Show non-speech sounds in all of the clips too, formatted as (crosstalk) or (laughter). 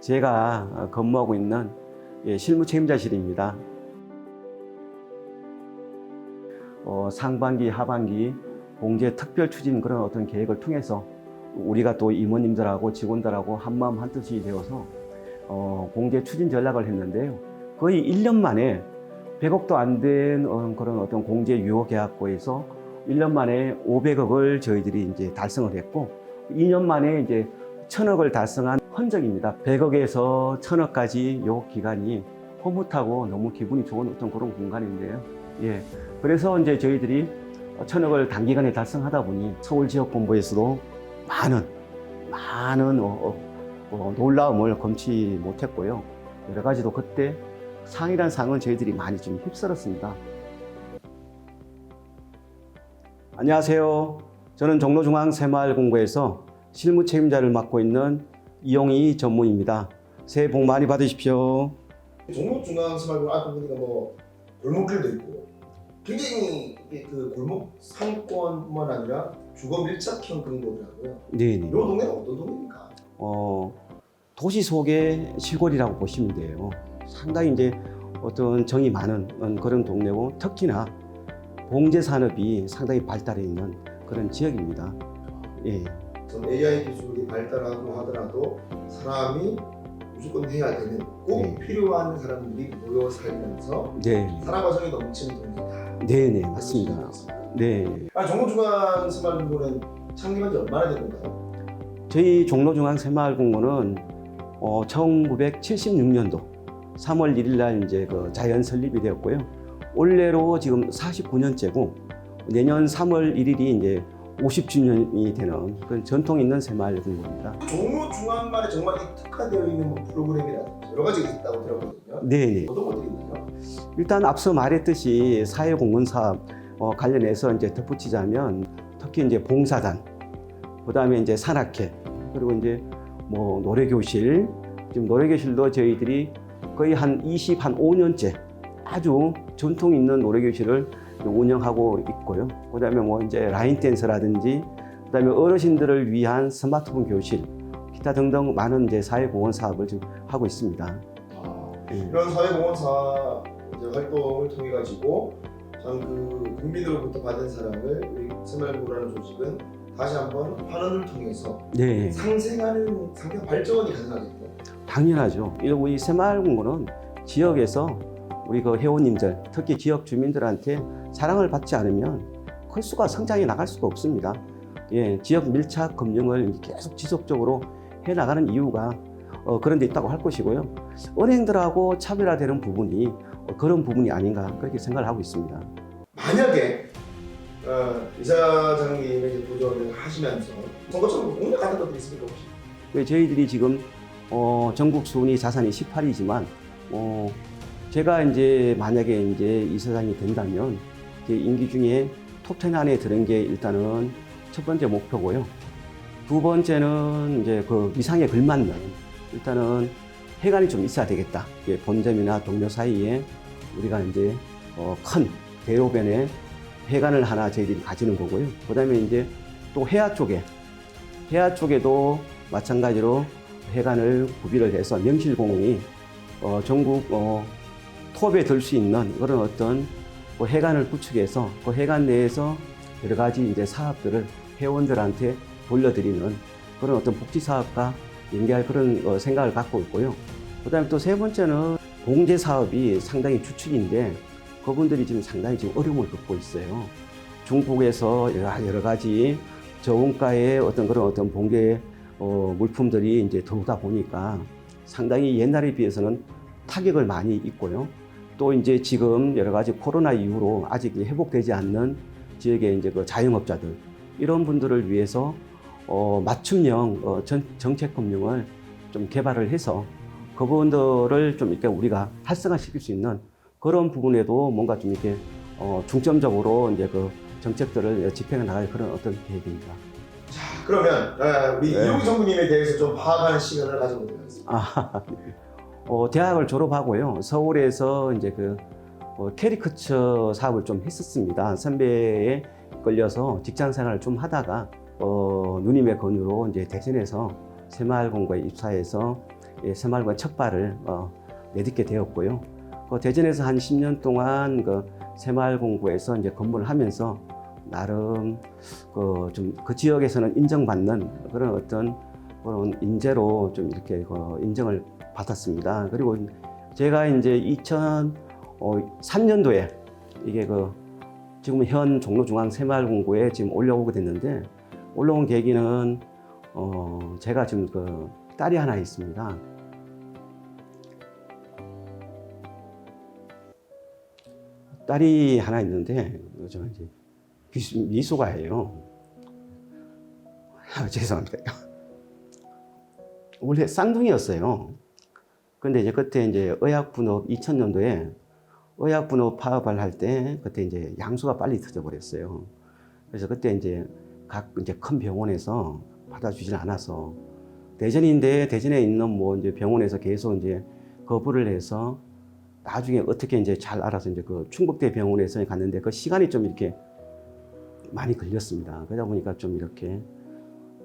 제가 어, 근무하고 있는 예, 실무 책임자실입니다. 어, 상반기, 하반기 공제 특별 추진 그런 어떤 계획을 통해서 우리가 또 임원님들하고 직원들하고 한마음 한뜻이 되어서 어, 공제 추진 전략을 했는데요. 거의 1년 만에 100억도 안 된 그런 어떤 공제 유효 계약고에서 1년 만에 500억을 저희들이 이제 달성을 했고 2년 만에 이제 1000억을 달성한 흔적입니다. 100억에서 1000억까지 요 기간이 흐뭇하고 너무 기분이 좋은 어떤 그런 공간인데요. 예. 그래서 이제 저희들이 1000억을 단기간에 달성하다 보니 서울 지역 본부에서도 많은 많은 어, 어, 어, 놀라움을 금치 못했고요. 여러 가지도 그때 상이란 상을 저희들이 많이 좀 휩쓸었습니다. 안녕하세요. 저는 종로중앙 새마을공고에서 실무 책임자를 맡고 있는 이용희 전무입니다. 새해 복 많이 받으십시오. 종로중앙스마트 앞에 보니까 뭐 골목길도 있고 굉장히 이게 그 골목 상권뿐만 아니라 주거 밀착형 곳이라고요. 네네. 이 동네는 어떤 동네입니까? 어, 도시 속의 시골이라고 보시면 돼요. 상당히 이제 어떤 정이 많은 그런 동네고 특히나 봉제 산업이 상당히 발달해 있는 그런 지역입니다. 예. 전 AI 기술이 발달하고 하더라도 사람이 무조건 해야 되는 꼭 네. 필요한 사람들이 모여 살면서 네. 산업 과정이 넘치는 동네다. 네 네, 맞습니다. 네. 아, 종로중앙스마트는 창립한 지 얼마나 된 건가요? 저희 종로중앙 새마을공원은 어, 1976년도 3월 1일 날 이제 그 자연 설립이 되었고요. 올해로 지금 49년째고 내년 3월 1일이 이제 50주년이 되는 그런 전통 있는 새마을공원입니다. 종로중앙만에 정말 이 특화되어 있는 뭐 프로그램이라든지 여러 가지가 있다고 들었거든요. 네네. 어떤 것들이 있나요? 일단 앞서 말했듯이 사회 공헌 사업 어, 관련해서 이제 덧붙이자면 특히 이제 봉사단, 그다음에 이제 산악회, 그리고 이제 뭐 노래교실, 지금 노래교실도 저희들이 거의 한 20, 한 5년째 아주 전통 있는 노래교실을 운영하고 있고요. 그다음에 뭐 이제 라인 댄서라든지, 그다음에 어르신들을 위한 스마트폰 교실, 기타 등등 많은 이제 사회공헌 사업을 지금 하고 있습니다. 예. 이런 사회공헌사 이제 활동을 통해 가지고 참그 국민으로부터 받은 사랑을 우리 새마을고라는 조직은 다시 한번 환원을 통해서 네. 상생하는 상당 발전이 가능하겠고 당연하죠. 이- 우리 새마을공원은 지역에서 우리 그 회원님들, 특히 지역 주민들한테 사랑을 받지 않으면 클수가 성장해 나갈 수가 없습니다. 예, 지역 밀착 금융을 계속 지속적으로 해 나가는 이유가 어, 그런 데 있다고 할 것이고요. 은행들하고 차별화되는 부분이 어, 그런 부분이 아닌가 그렇게 생각을 하고 있습니다. 만약에 어, 이사장님의 도전을 하시면서 선거처럼 같은 것들이 있습니까 혹시? 그 저희들이 지금 어, 전국 순위 자산이 18이지만 어, 제가 이제 만약에 이제 이사장이 된다면 제 임기 중에 톱10 안에 드는 게 일단은 첫 번째 목표고요. 두 번째는 이제 그 이상에 걸맞는 일단은 해관이 좀 있어야 되겠다. 예, 본점이나 동료 사이에 우리가 이제 어, 큰 대로변에 해관을 하나 저희들이 가지는 거고요. 그 다음에 이제 또 해안 쪽에 해안 쪽에도 마찬가지로 해관을 구비를 해서 명실공히 어, 전국 어, 톱에 들 수 있는 그런 어떤 그 해관을 구축해서 그 해관 내에서 여러 가지 이제 사업들을 회원들한테 돌려드리는 그런 어떤 복지 사업과 연계할 그런 어, 생각을 갖고 있고요. 그다음에 또 세 번째는 봉제 사업이 상당히 주축인데 그분들이 지금 상당히 지금 어려움을 겪고 있어요. 중국에서 여러, 가지 저원가의 어떤 그런 어떤 봉제 어, 물품들이 이제 들어오다 보니까 상당히 옛날에 비해서는 타격을 많이 입고요. 또 이제 지금 여러 가지 코로나 이후로 아직 회복되지 않는 지역의 이제 그 자영업자들 이런 분들을 위해서 어, 맞춤형 어, 전, 정책 금융을 좀 개발을 해서 그분들을 좀 이렇게 우리가 활성화시킬 수 있는 그런 부분에도 뭔가 좀 이렇게 어, 중점적으로 이제 그 정책들을 집행해 나갈 그런 어떤 계획입니다. 그러면 어, 우리 네. 이용희 정부님에 대해서 좀 파악하는 시간을 가져보도록 하겠습니다. 아, (laughs) 어, 대학을 졸업하고요. 서울에서 이제 그 어, 캐리커처 사업을 좀 했었습니다. 선배에 끌려서 직장 생활을 좀 하다가 어, 누님의 권유로 이제 대전에서 새마을공고에 입사해서 예, 새마을관 첫 발을 어, 내딛게 되었고요. 그 대전에서 한 10년 동안 그 새마을공고에서 이제 근무를 하면서 나름 그 좀 그 지역에서는 인정받는 그런 어떤 그런 인재로 좀 이렇게 그 인정을 받았습니다. 그리고 제가 이제 2003년도에 이게 그 지금 현 종로중앙 새마을공고에 지금 올라오게 됐는데 올라온 계기는 어 제가 지금 그 딸이 하나 있습니다. 딸이 하나 있는데 저 이제 미수- 미소가예요. 아, (laughs) 죄송합니다. 원래 쌍둥이였어요. 근데 이제 그때 이제 의학분업 2000년도에 의학분업 파업을 할 때 그때 이제 양수가 빨리 터져버렸어요. 그래서 그때 이제 각 이제 큰 병원에서 받아주질 않아서 대전인데 대전에 있는 뭐 이제 병원에서 계속 이제 거부를 해서 나중에 어떻게 이제 잘 알아서 이제 그 충북대 병원에서 갔는데 그 시간이 좀 이렇게 많이 걸렸습니다. 그러다 보니까 좀 이렇게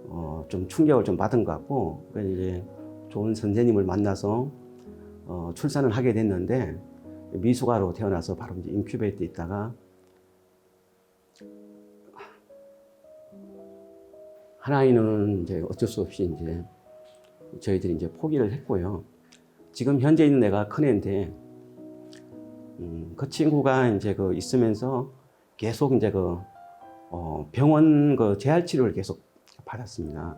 어, 좀 충격을 좀 받은 것 같고, 이제 좋은 선생님을 만나서 어, 출산을 하게 됐는데, 미숙아로 태어나서 바로 이제 인큐베이터에 있다가 하나이는 이제 어쩔 수 없이 이제 저희들이 이제 포기를 했고요. 지금 현재 있는 애가 큰 애인데, 음, 그 친구가 이제 그 있으면서 계속 이제 그 어, 병원 그 재활 치료를 계속 받았습니다.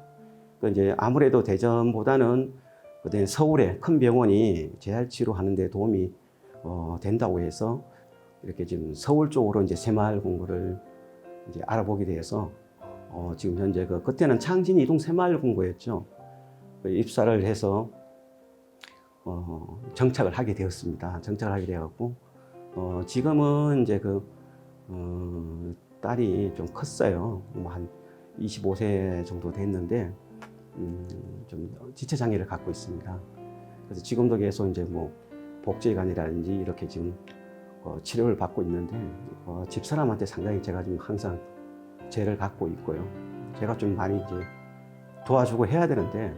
그 이제 아무래도 대전보다는 그때 서울에 큰 병원이 재활 치료 하는데 도움이 어, 된다고 해서 이렇게 지금 서울 쪽으로 이제 새마을 공고를 이제 알아보게 돼서 어, 지금 현재 그 그때는 창진 이동 새마을 공고였죠. 그 입사를 해서 어, 정착을 하게 되었습니다. 정착을 하게 되었고 어, 지금은 이제 그 어, 딸이 좀 컸어요. 뭐 한 25세 정도 됐는데 음, 좀 지체 장애를 갖고 있습니다. 그래서 지금도 계속 이제 뭐 복지관이라든지 이렇게 지금 어, 치료를 받고 있는데 어, 집사람한테 상당히 제가 좀 항상 죄를 갖고 있고요. 제가 좀 많이 이제 도와주고 해야 되는데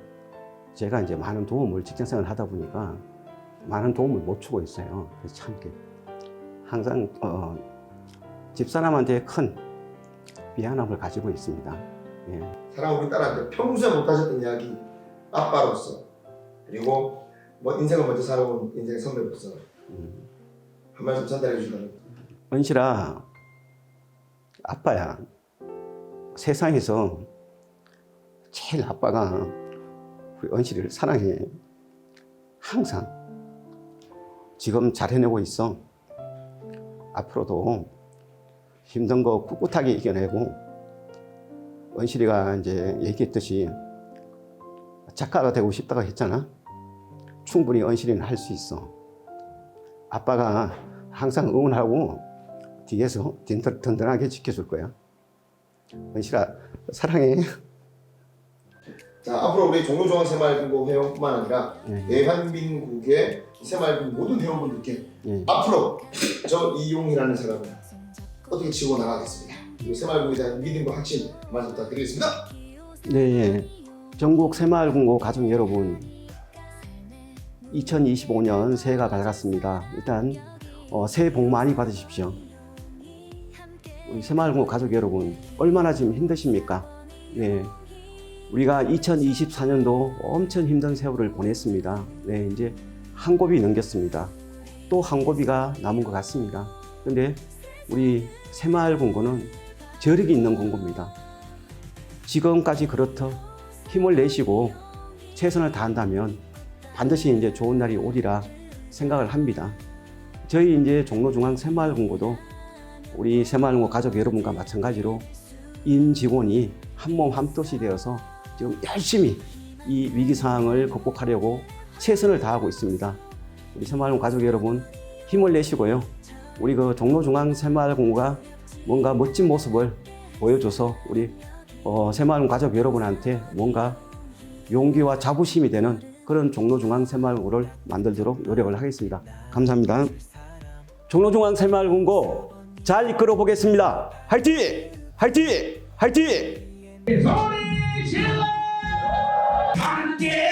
제가 이제 많은 도움을 직장생활 하다 보니까 많은 도움을 못 주고 있어요. 그래서 참 이렇게 항상 어, 집사람한테 큰 미안함을 가지고 있습니다. 예. 사랑 우리 딸한테 평소에 못하셨던 이야기 아빠로서 그리고 뭐 인생을 먼저 살아온 인생 선배로서 음. 한 말씀 전달해 주시면 은실아, 아빠야. 세상에서 제일 아빠가 우리 은실이를 사랑해. 항상. 지금 잘 해내고 있어. 앞으로도 힘든 거 꿋꿋하게 이겨내고, 은실이가 이제 얘기했듯이 작가가 되고 싶다고 했잖아. 충분히 은실이는 할 수 있어. 아빠가 항상 응원하고 뒤에서 든든- 든든하게 지켜줄 거야. 은실아 사랑해. 자 앞으로 우리 종로중앙 새마을금고 회원뿐만 아니라 예, 대한민국의 새마을금고 모든 회원분들께 예. 앞으로 저 이용이라는 사람을 어떻게 치고 나가겠습니다. 새마을금고에 대한 믿음과 확신 한 말씀 부탁드리겠습니다. 네, 예. 전국 새마을공고 가족 여러분, 2025년 새해가 밝았습니다. 일단 어, 새해 복 많이 받으십시오. 우리 새마을공고 가족 여러분, 얼마나 지금 힘드십니까? 네, 우리가 2024년도 엄청 힘든 세월을 보냈습니다. 네, 이제 한 고비 넘겼습니다. 또 한 고비가 남은 것 같습니다. 근데 우리 새마을 공고는 저력이 있는 공고입니다. 지금까지 그렇듯 힘을 내시고 최선을 다한다면 반드시 이제 좋은 날이 오리라 생각을 합니다. 저희 이제 종로중앙 새마을공고도 우리 새마을공고 가족 여러분과 마찬가지로 임직원이 한 몸 한뜻이 되어서 지금 열심히 이 위기 상황을 극복하려고 최선을 다하고 있습니다. 우리 새마을공고 가족 여러분 힘을 내시고요. 우리 그 종로중앙 새마을공고가 뭔가 멋진 모습을 보여줘서 우리 어, 새마을 가족 여러분한테 뭔가 용기와 자부심이 되는 그런 종로중앙 새마을고를 만들도록 노력을 하겠습니다. 감사합니다. 종로중앙 새마을공고 잘 이끌어 보겠습니다. 화이팅! 화이팅! 화이팅! 소리 질러 함께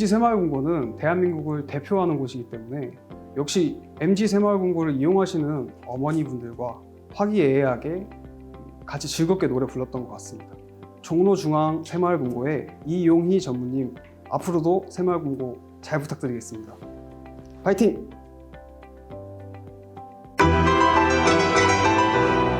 MG 새마을금고는 대한민국을 대표하는 곳이기 때문에 역시 MG 새마을금고를 이용하시는 어머니분들과 화기애애하게 같이 즐겁게 노래 불렀던 것 같습니다. 종로중앙 새마을금고의 이용희 전무님 앞으로도 새마을금고 잘 부탁드리겠습니다. 파이팅!